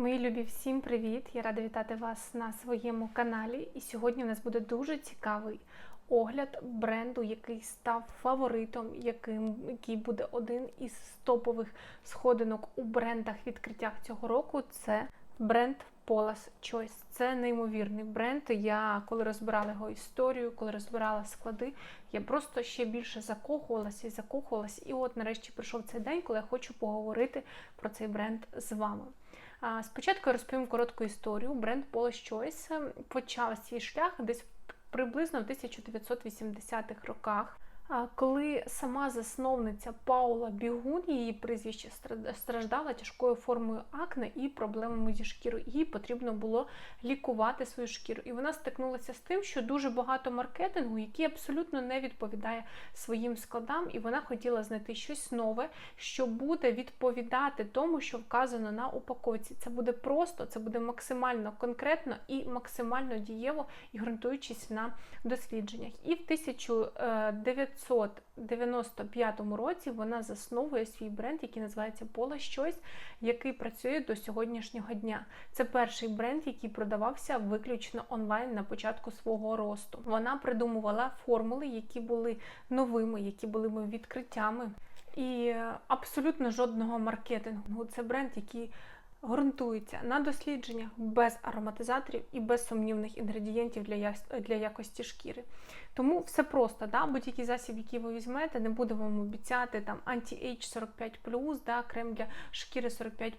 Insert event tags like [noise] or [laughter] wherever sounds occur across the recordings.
Мої любі, всім привіт! Я рада вітати вас на своєму каналі. І сьогодні у нас буде дуже цікавий огляд бренду, який став фаворитом, яким, який буде один із топових сходинок у брендах відкриттях цього року. Це бренд Paula's Choice. Це неймовірний бренд. Я коли розбирала його історію, коли розбирала склади, я просто ще більше закохувалася і закохувалася. І от нарешті прийшов цей день, коли я хочу поговорити про цей бренд з вами. Спочатку я розповім коротку історію. Бренд Polish Choice почав свій шлях десь приблизно в 1980-х роках. Коли сама засновниця Паула Бігун, її прізвище страждала тяжкою формою акне і проблемами зі шкірою, їй потрібно було лікувати свою шкіру. І вона стикнулася з тим, що дуже багато маркетингу, який абсолютно не відповідає своїм складам, і вона хотіла знайти щось нове, що буде відповідати тому, що вказано на упаковці. Це буде просто, це буде максимально конкретно і максимально дієво, і ґрунтуючись на дослідженнях. І в 1995 році вона засновує свій бренд, який називається Pola Щось, який працює до сьогоднішнього дня. Це перший бренд, який продавався виключно онлайн на початку свого росту. Вона придумувала формули, які були новими, які були відкриттями. І абсолютно жодного маркетингу. Це бренд, який ґрунтується на дослідженнях без ароматизаторів і без сумнівних інгредієнтів для, яс- для якості шкіри. Тому все просто, да? будь-який засіб, який ви візьмете, не буде вам обіцяти там анті-ейдж 45 да? крем для шкіри 45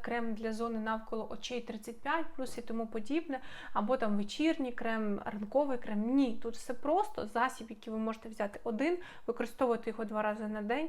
крем для зони навколо очей 35 і тому подібне, або там вечірній крем, ранковий крем. Ні, тут все просто засіб, який ви можете взяти один, використовувати його два рази на день.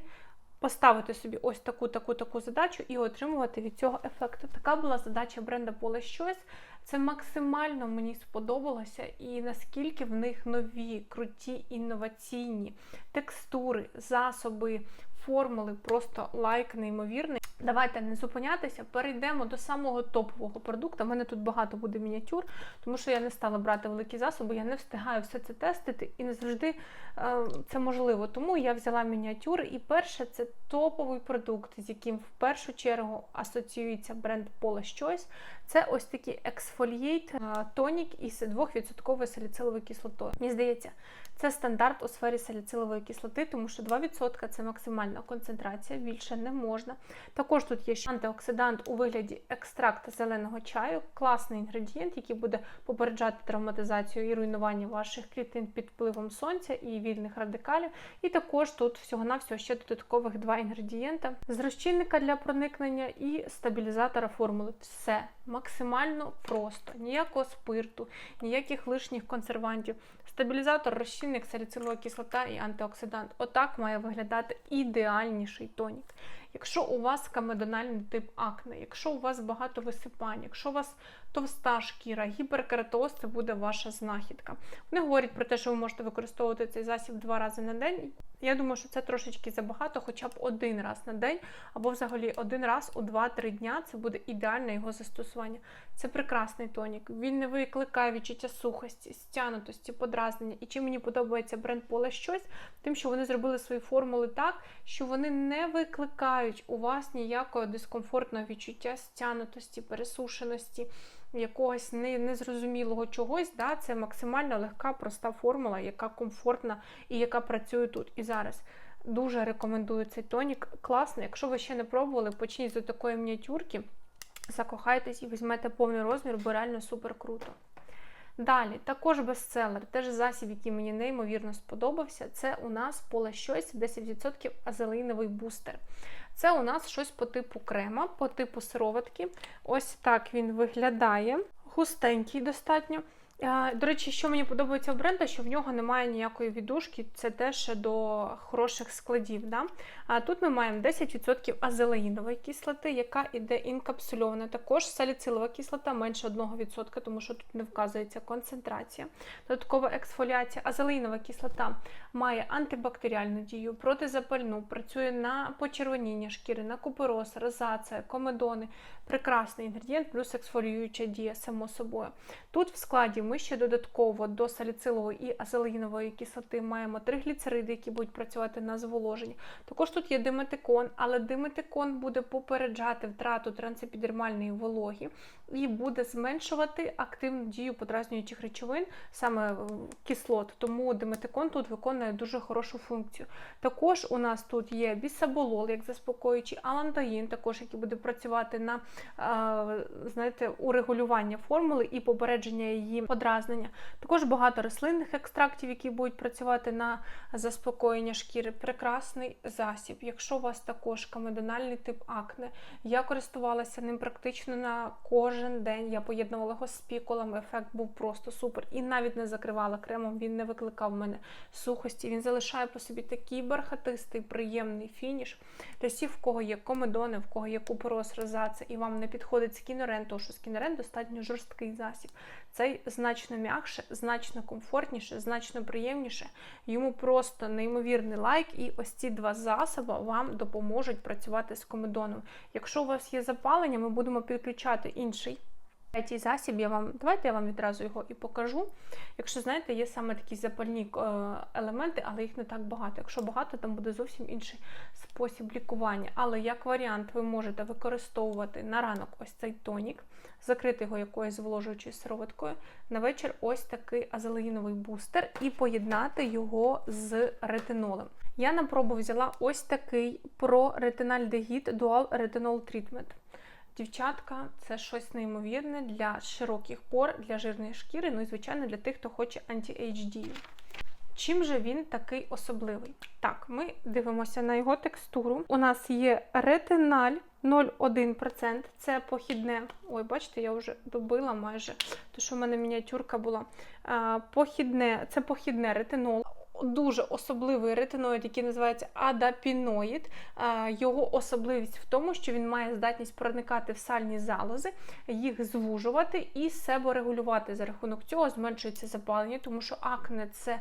Поставити собі ось таку, таку, таку задачу і отримувати від цього ефекту. Така була задача бренда Поле щось. Це максимально мені сподобалося, і наскільки в них нові, круті, інноваційні текстури, засоби, формули, просто лайк неймовірний. Давайте не зупинятися, перейдемо до самого топового продукту. У мене тут багато буде мініатюр, тому що я не стала брати великі засоби, я не встигаю все це тестити і не завжди е, це можливо. Тому я взяла мініатюри. І перше це топовий продукт, з яким в першу чергу асоціюється бренд Paula's Choice. Це ось такий Exfoliate е, тонік із 2% саліциловою кислотою. Мені здається, це стандарт у сфері саліцилової кислоти, тому що 2% це максимальна концентрація, більше не можна. Також тут є ще антиоксидант у вигляді екстракту зеленого чаю, класний інгредієнт, який буде попереджати травматизацію і руйнування ваших клітин під впливом сонця і вільних радикалів. І також тут всього-навсього ще додаткових два інгредієнта з розчинника для проникнення і стабілізатора формули. Все максимально просто, ніякого спирту, ніяких лишніх консервантів. Стабілізатор, розчинник, саліцилова кислота і антиоксидант. Отак має виглядати ідеальніший тонік. Якщо у вас камедональний тип акне, якщо у вас багато висипань, якщо у вас товста шкіра, гіперкератоз, це буде ваша знахідка. Вони говорять про те, що ви можете використовувати цей засіб два рази на день. Я думаю, що це трошечки забагато, хоча б один раз на день, або взагалі один раз у 2-3 дня це буде ідеальне його застосування. Це прекрасний тонік. Він не викликає відчуття сухості, стянутості, подразнення. І чим мені подобається бренд Поле щось, тим, що вони зробили свої формули так, що вони не викликають у вас ніякого дискомфортного відчуття стянутості, пересушеності. Якогось незрозумілого чогось, да, це максимально легка, проста формула, яка комфортна і яка працює тут і зараз. Дуже рекомендую цей тонік. Класний. Якщо ви ще не пробували, почніть з такої мініатюрки, закохайтесь і візьмете повний розмір, бо реально супер круто. Далі, також бестселер, теж засіб, який мені неймовірно сподобався, це у нас поле щось 10% азелеїновий бустер. Це у нас щось по типу крема, по типу сироватки. Ось так він виглядає. Густенький достатньо. Е, До речі, що мені подобається в бренда, що в нього немає ніякої віддушки, це теж до хороших складів. Да? А тут ми маємо 10% азелеїнової кислоти, яка іде інкапсульована. Також саліцилова кислота менше 1%, тому що тут не вказується концентрація. Додаткова ексфоліація. Азелеїнова кислота має антибактеріальну дію, протизапальну, працює на почервоніння шкіри, на купероз, розація, комедони. Прекрасний інгредієнт, плюс ексфоліююча дія, само собою. Тут в складі ми ще додатково до саліцилової і азелаїнової кислоти маємо тригліцериди, які будуть працювати на зволоження. Також тут є диметикон, але диметикон буде попереджати втрату трансепідермальної вологи і буде зменшувати активну дію подразнюючих речовин, саме е, кислот. Тому диметикон тут виконує дуже хорошу функцію. Також у нас тут є бісаболол, як заспокоюючий, алантаїн, також який буде працювати на е, знаєте, урегулювання формули і попередження її подразнення. Також багато рослинних екстрактів, які будуть працювати на заспокоєння шкіри. Прекрасний засіб. Якщо у вас також камедональний тип акне, я користувалася ним практично на кожен день. Я поєднувала його з піколами, ефект був просто супер. І навіть не закривала кремом, він не викликав в мене сухості. Він залишає по собі такий бархатистий, приємний фініш. Для всіх, в кого є комедони, в кого є купороз, розація, і вам не підходить скінорен, тому що скінорен достатньо жорсткий засіб. Цей значно м'якше, значно комфортніше, значно приємніше. Йому просто неймовірний лайк, і ось ці два засоби вам допоможуть працювати з комедоном. Якщо у вас є запалення, ми будемо підключати інший. Третій засіб я вам давайте я вам відразу його і покажу. Якщо знаєте, є саме такі запальні е, елементи, але їх не так багато. Якщо багато, там буде зовсім інший спосіб лікування. Але як варіант, ви можете використовувати на ранок ось цей тонік, закрити його якоюсь зволожуючою сироваткою. На вечір ось такий азелаїновий бустер і поєднати його з ретинолем. Я на пробу взяла ось такий проретинальдегід Dual Retinol Treatment. Дівчатка, це щось неймовірне для широких пор, для жирної шкіри, ну і, звичайно, для тих, хто хоче анті-HD. Чим же він такий особливий? Так, ми дивимося на його текстуру. У нас є ретиналь 0,1%. Це похідне. Ой, бачите, я вже добила майже, тому що в мене мініатюрка була. Похідне, Це похідне ретинол дуже особливий ретиноїд, який називається адапіноїд. Його особливість в тому, що він має здатність проникати в сальні залози, їх звужувати і себорегулювати. За рахунок цього зменшується запалення, тому що акне це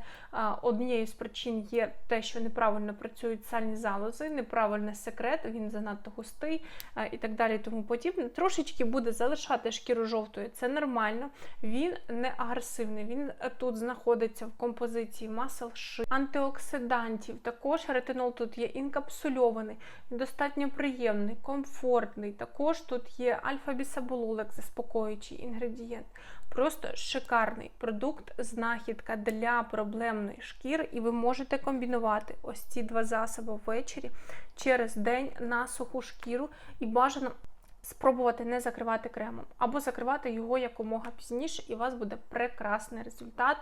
однією з причин є те, що неправильно працюють сальні залози, неправильний секрет, він занадто густий і так далі. Тому подібне. Трошечки буде залишати шкіру жовтою. Це нормально, він не агресивний. Він тут знаходиться в композиції масел антиоксидантів. Також ретинол тут є інкапсульований, достатньо приємний, комфортний. Також тут є альфа-бісабололек, заспокоюючий інгредієнт. Просто шикарний продукт, знахідка для проблемної шкіри, і ви можете комбінувати ось ці два засоби ввечері через день на суху шкіру і бажано спробувати не закривати кремом, або закривати його якомога пізніше, і у вас буде прекрасний результат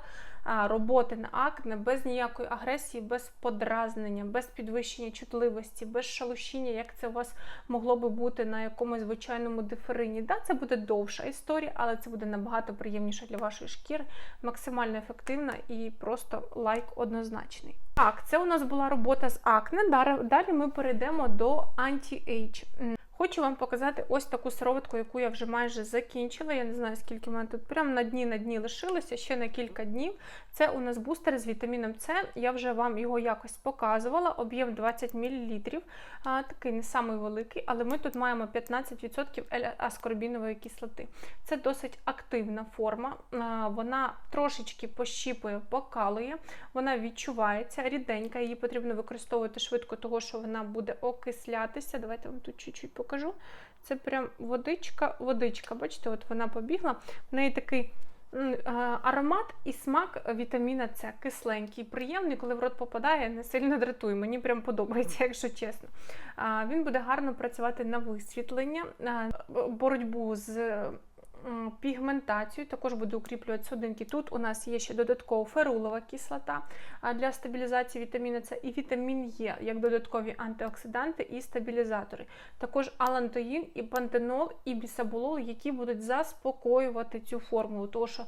роботи на акне без ніякої агресії, без подразнення, без підвищення чутливості, без шалушіння, як це у вас могло би бути на якомусь звичайному диферині. Да, це буде довша історія, але це буде набагато приємніше для вашої шкіри, максимально ефективна і просто лайк однозначний. Так, це у нас була робота з акне. Далі ми перейдемо до анті-ейдж. Хочу вам показати ось таку сироватку, яку я вже майже закінчила. Я не знаю, скільки в мене тут прямо на дні на дні лишилося ще на кілька днів. Це у нас бустер з вітаміном С. Я вже вам його якось показувала. Об'єм 20 мл. А, такий не самий великий, але ми тут маємо 15% аскорбінової кислоти. Це досить активна форма. А, вона трошечки пощіпує, покалує, вона відчувається ріденька, її потрібно використовувати швидко, тому що вона буде окислятися. Давайте вам тут чуть-чуть покажу. Це прям водичка, водичка. Бачите, от вона побігла. В неї такий аромат і смак вітаміна С. Кисленький, приємний, коли в рот попадає, не сильно дратує. Мені прям подобається, [laughs] якщо чесно. Він буде гарно працювати на висвітлення, боротьбу з пігментацію, також буде укріплювати судинки. Тут у нас є ще додатково ферулова кислота для стабілізації вітаміну С і вітамін Е, як додаткові антиоксиданти і стабілізатори. Також алантоїн, і пантенол, і бісаболол, які будуть заспокоювати цю формулу, тому що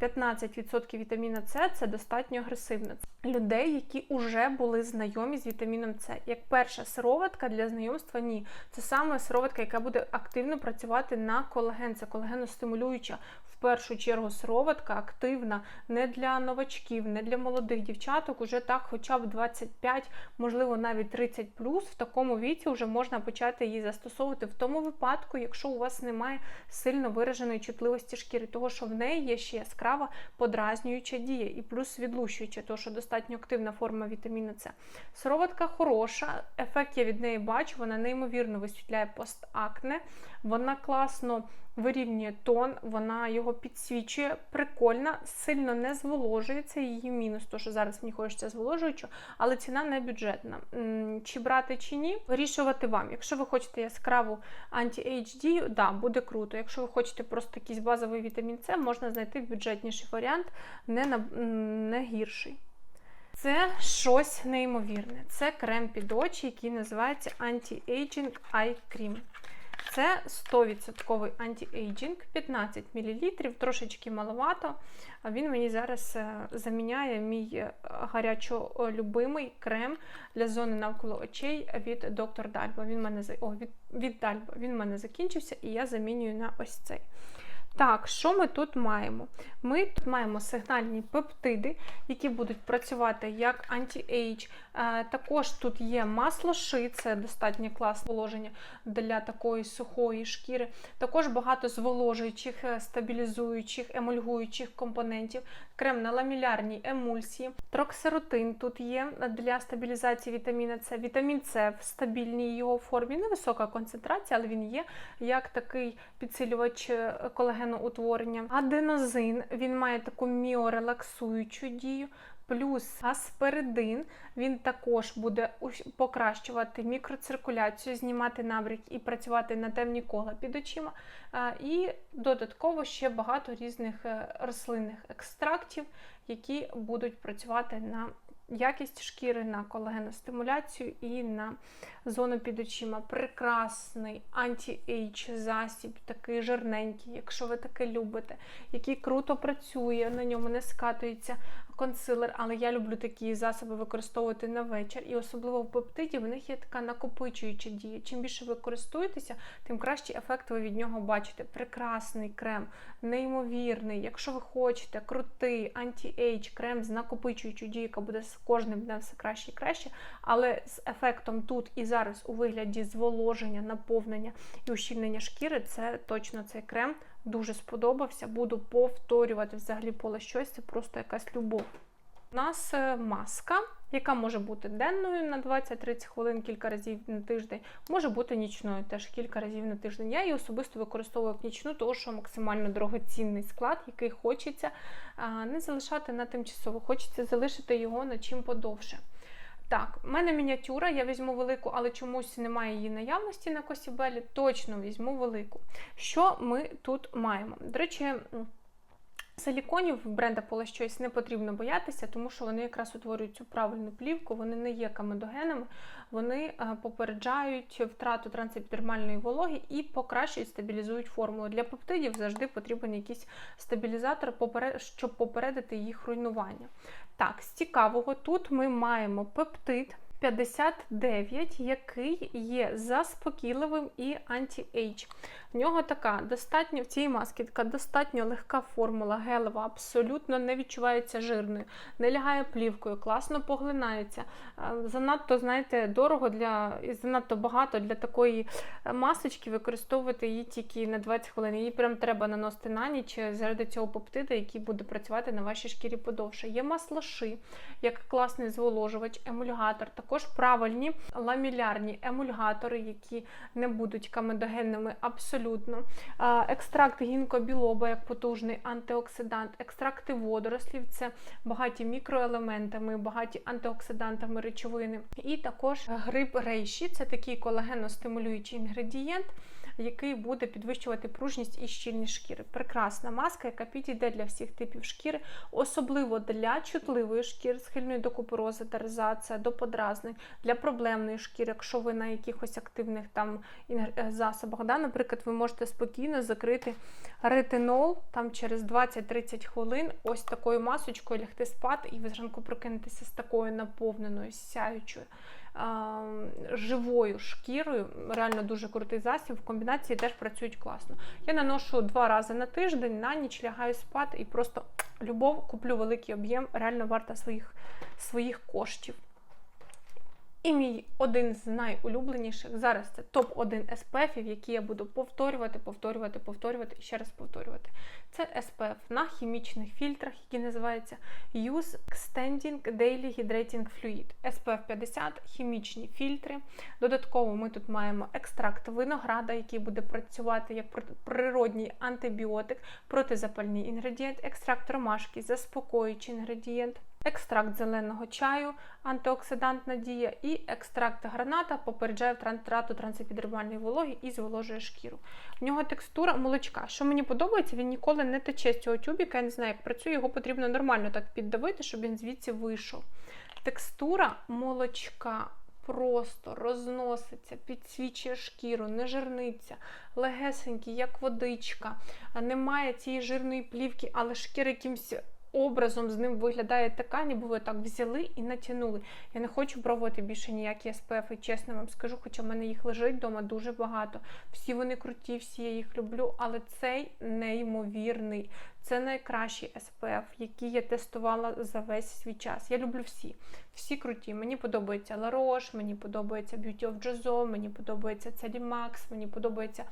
15% вітаміна С це достатньо агресивно. Людей, які вже були знайомі з вітаміном С. Як перша сироватка для знайомства, ні. Це саме сироватка, яка буде активно працювати на колаген. Це колаген колагеностимулююча в першу чергу сироватка активна не для новачків, не для молодих дівчаток. Уже так, хоча б 25, можливо, навіть 30 плюс, в такому віці вже можна почати її застосовувати в тому випадку, якщо у вас немає сильно вираженої чутливості шкіри, того що в неї є ще яскрава подразнююча дія і плюс відлущуюча, тому що достатньо активна форма вітаміну С. Сироватка хороша, ефект я від неї бачу, вона неймовірно висвітляє постакне, вона класно вирівнює тон, вона його підсвічує, прикольна, сильно не зволожується. Її мінус, то що зараз мені хочеться зволожуючу, але ціна не бюджетна. Чи брати чи ні, вирішувати вам. Якщо ви хочете яскраву дію, да, буде круто. Якщо ви хочете просто якийсь базовий вітамін С, можна знайти бюджетніший варіант, не, на, не гірший. Це щось неймовірне. Це крем під очі, який називається Anti-Aging Eye Cream. Це 100% антиейджинг, 15 мл, трошечки маловато. Він мені зараз е, заміняє мій е, гарячо-любимий крем для зони навколо очей від доктор Дальба. Він мене о, від, від Дальба. Він мене закінчився, і я замінюю на ось цей. Так, що ми тут маємо? Ми тут маємо сигнальні пептиди, які будуть працювати як анті-ейдж. Також тут є масло ши, це достатньо класне положення для такої сухої шкіри. Також багато зволожуючих, е, стабілізуючих, емульгуючих компонентів, крем на ламілярній емульсії. Троксеротин тут є для стабілізації вітаміна С. Вітамін С в стабільній його формі, невисока концентрація, але він є як такий підсилювач е, колагеноутворення. Аденозин він має таку міорелаксуючу дію. Плюс асперидин, він також буде покращувати мікроциркуляцію, знімати набрік і працювати на темні кола під очима. І додатково ще багато різних е, рослинних екстрактів, які будуть працювати на якість шкіри, на колагеностимуляцію і на зону під очима. Прекрасний анті-ейдж засіб, такий жирненький, якщо ви таке любите, який круто працює, на ньому не скатується консилер, але я люблю такі засоби використовувати на вечір. І особливо в пептиді в них є така накопичуюча дія. Чим більше ви користуєтеся, тим кращий ефект ви від нього бачите. Прекрасний крем, неймовірний. Якщо ви хочете крутий анті-ейдж крем з накопичуючою дією, яка буде з кожним днем все краще і краще, але з ефектом тут і зараз у вигляді зволоження, наповнення і ущільнення шкіри, це точно цей крем дуже сподобався. Буду повторювати взагалі поле щось, це просто якась любов. У нас е, маска, яка може бути денною на 20-30 хвилин кілька разів на тиждень, може бути нічною теж кілька разів на тиждень. Я її особисто використовую як нічну, тому що максимально дорогоцінний склад, який хочеться не залишати на тимчасово, хочеться залишити його на чим подовше. Так, в мене мініатюра, я візьму велику, але чомусь немає її наявності на Косібелі. Точно візьму велику. Що ми тут маємо? До речі, Силіконів бренда Pola щось не потрібно боятися, тому що вони якраз утворюють цю правильну плівку, вони не є камедогенами, вони е, попереджають втрату трансепідермальної вологи і покращують, стабілізують формулу. Для пептидів завжди потрібен якийсь стабілізатор, щоб попередити їх руйнування. Так, з цікавого, тут ми маємо пептид. 59, який є заспокійливим і анті-ейдж. В нього така достатньо в цій маски така достатньо легка формула, гелева, абсолютно не відчувається жирною, не лягає плівкою, класно поглинається. Е, занадто, знаєте, дорого для і занадто багато для такої е, масочки використовувати її тільки на 20 хвилин. Її прям треба наносити на ніч заради цього поптида, який буде працювати на вашій шкірі подовше. Є масло ши, як класний зволожувач, емульгатор, також правильні ламілярні емульгатори, які не будуть камедогенними абсолютно. Екстракт гінкобілоба як потужний антиоксидант, екстракти водорослів це багаті мікроелементами, багаті антиоксидантами речовини. І також гриб рейші це такий колагеностимулюючий інгредієнт який буде підвищувати пружність і щільність шкіри. Прекрасна маска, яка підійде для всіх типів шкіри, особливо для чутливої шкіри, схильної до купорози та розація, до подразнень, для проблемної шкіри, якщо ви на якихось активних там е, засобах. Да? Наприклад, ви можете спокійно закрити ретинол там через 20-30 хвилин, ось такою масочкою лягти спати, і ви зранку прокинетеся з такою наповненою, сяючою живою шкірою. Реально дуже крутий засіб. В комбінації теж працюють класно. Я наношу два рази на тиждень, на ніч лягаю спати і просто любов, куплю великий об'єм, реально варта своїх, своїх коштів. І мій один з найулюбленіших зараз це топ-1 SPF, які я буду повторювати, повторювати, повторювати і ще раз повторювати. Це SPF на хімічних фільтрах, які називаються Use Extending Daily Hydrating Fluid. SPF 50, хімічні фільтри. Додатково ми тут маємо екстракт винограда, який буде працювати як природній антибіотик, протизапальний інгредієнт, екстракт ромашки, заспокоюючий інгредієнт. Екстракт зеленого чаю, антиоксидантна дія і екстракт граната попереджає втрату трансепідермальної вологи і зволожує шкіру. В нього текстура молочка. Що мені подобається, він ніколи не тече з цього тюбіка. Я не знаю, як працює, його потрібно нормально так піддавити, щоб він звідси вийшов. Текстура молочка. Просто розноситься, підсвічує шкіру, не жирниться, легесенький, як водичка, немає цієї жирної плівки, але шкіра якимось образом з ним виглядає така, ніби ви так взяли і натягнули. Я не хочу пробувати більше ніякі SPF, чесно вам скажу, хоча в мене їх лежить вдома дуже багато. Всі вони круті, всі я їх люблю, але цей неймовірний. Це найкращий SPF, який я тестувала за весь свій час. Я люблю всі. Всі круті. Мені подобається La Roche, мені подобається Beauty of Jozo, мені подобається Celimax, мені подобається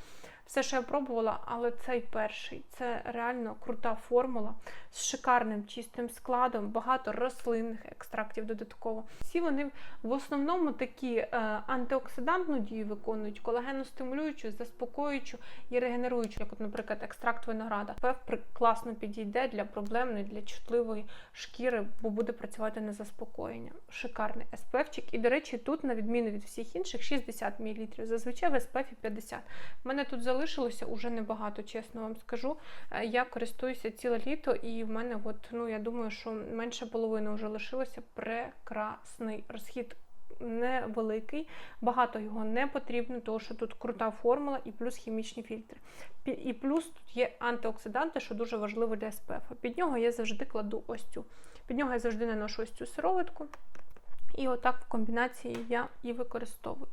все, що я пробувала, але цей перший це реально крута формула з шикарним чистим складом, багато рослинних екстрактів додатково. Всі вони в основному такі е, антиоксидантну дію виконують, колагеностимулюючу, заспокоюючу і регенеруючу, як, от, наприклад, екстракт винограда. ПФ класно підійде для проблемної, для чутливої шкіри, бо буде працювати на заспокоєння. Шикарний СПФчик. І, до речі, тут, на відміну від всіх інших, 60 мл. Зазвичай в СПФ 50. У мене тут залишилося уже небагато, чесно вам скажу. Е, Я користуюся ціле літо, і в мене, от, ну я думаю, що менше половини вже лишилося. Прекрасний розхід. Невеликий, багато його не потрібно, тому що тут крута формула і плюс хімічні фільтри. І плюс тут є антиоксиданти, що дуже важливо для СПФ. Під нього я завжди кладу ось цю. Під нього я завжди наношу ось цю сироватку. І отак в комбінації я і використовую.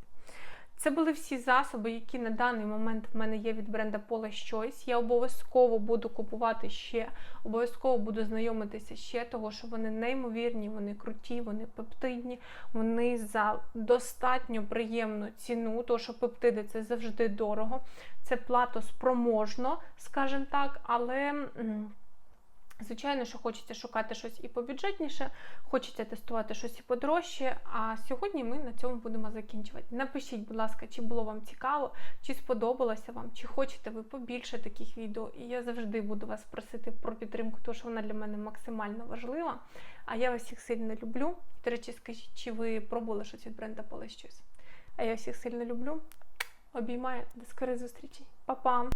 Це були всі засоби, які на даний момент в мене є від бренда Paula Choice. Я обов'язково буду купувати ще, обов'язково буду знайомитися ще, того що вони неймовірні, вони круті, вони пептидні, вони за достатньо приємну ціну, тому що пептиди це завжди дорого, це платоспроможно, скажімо так, але. Звичайно, що хочеться шукати щось і побюджетніше, хочеться тестувати щось і подорожче. А сьогодні ми на цьому будемо закінчувати. Напишіть, будь ласка, чи було вам цікаво, чи сподобалося вам, чи хочете ви побільше таких відео. І я завжди буду вас просити про підтримку, тому що вона для мене максимально важлива. А я вас всіх сильно люблю. До речі, скажіть, чи ви пробували щось від бренда Поле щось? А я всіх сильно люблю. Обіймаю, до скорих зустрічей. Па-па!